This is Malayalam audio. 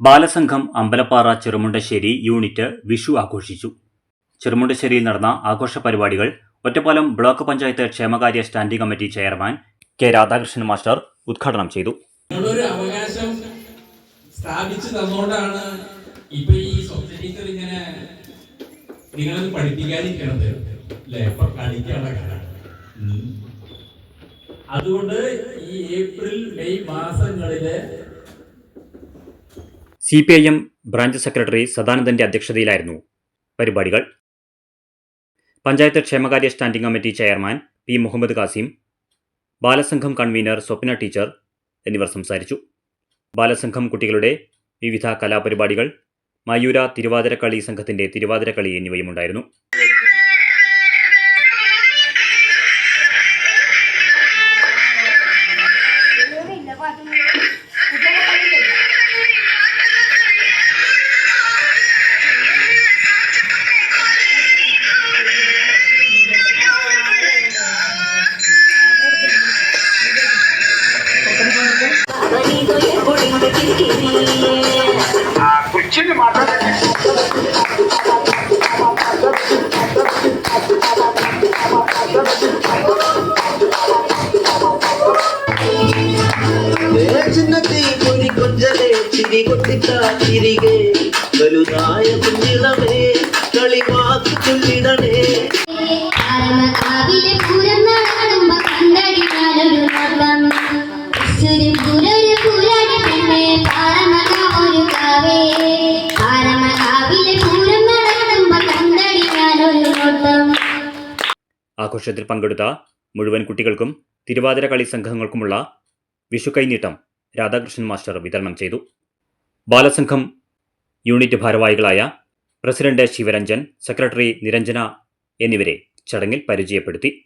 ബാലസംഘം അമ്പലപ്പാറ ചെറുമുണ്ടശ്ശേരി യൂണിറ്റ് വിഷു ആഘോഷിച്ചു. ചെറുമുണ്ടശ്ശേരിയിൽ നടന്ന ആഘോഷ പരിപാടികൾ ഒറ്റപ്പാലം ബ്ലോക്ക് പഞ്ചായത്ത് ക്ഷേമകാര്യ standing committee chairman K Radhakrishnan master ഉദ്ഘാടനം ചെയ്തു. അവകാശം സ്ഥാപിച്ചു തന്നുകൊണ്ടാണ് ഇപ്പൊ ഈ സബ്ജക്റ്റീച്ചർ ഇങ്ങനെ നിങ്ങളത് പഠിപ്പിക്കാതിരിക്കണത് അല്ലെ? ഇപ്പൊ കളിക്കാനുള്ള കാലം അതുകൊണ്ട് ഈ ഏപ്രിൽ മെയ് മാസങ്ങളിൽ C P I M branch secretary സദാനന്ദന്റെ അധ്യക്ഷതയിലായിരുന്നു പരിപാടികൾ. പഞ്ചായത്ത് ക്ഷേമകാര്യ standing committee chairman P Muhammad Kasim Balasangham convener Swapna teacher എന്നിവർ സംസാരിച്ചു. ബാലസംഘം കുട്ടികളുടെ വിവിധ കലാപരിപാടികൾ മയൂര തിരുവാതിരക്കളി സംഘത്തിന്റെ തിരുവാതിരക്കളി എന്നിവയും ഉണ്ടായിരുന്നു కూర్చుని మాట్లాడండి. చిన్నది గురి గుజ్జలే చిరి గుడ్డిత తిరిగే. బలుదాయ కుంజిలమే களிவாக்கு சொல்லிடனே அரம காவிலே புறநாடும் கண்டடி நாளும் ആഘോഷത്തിൽ പങ്കെടുത്ത മുഴുവൻ കുട്ടികൾക്കും തിരുവാതിര കളി സംഘങ്ങൾക്കുമുള്ള വിഷു കൈനീട്ടം രാധാകൃഷ്ണൻ മാസ്റ്റർ വിതരണം ചെയ്തു. ബാലസംഘം യൂണിറ്റ് ഭാരവാഹികളായ പ്രസിഡന്റ് ശിവരഞ്ജൻ സെക്രട്ടറി നിരഞ്ജന എന്നിവരെ ചടങ്ങിൽ പരിചയപ്പെടുത്തി.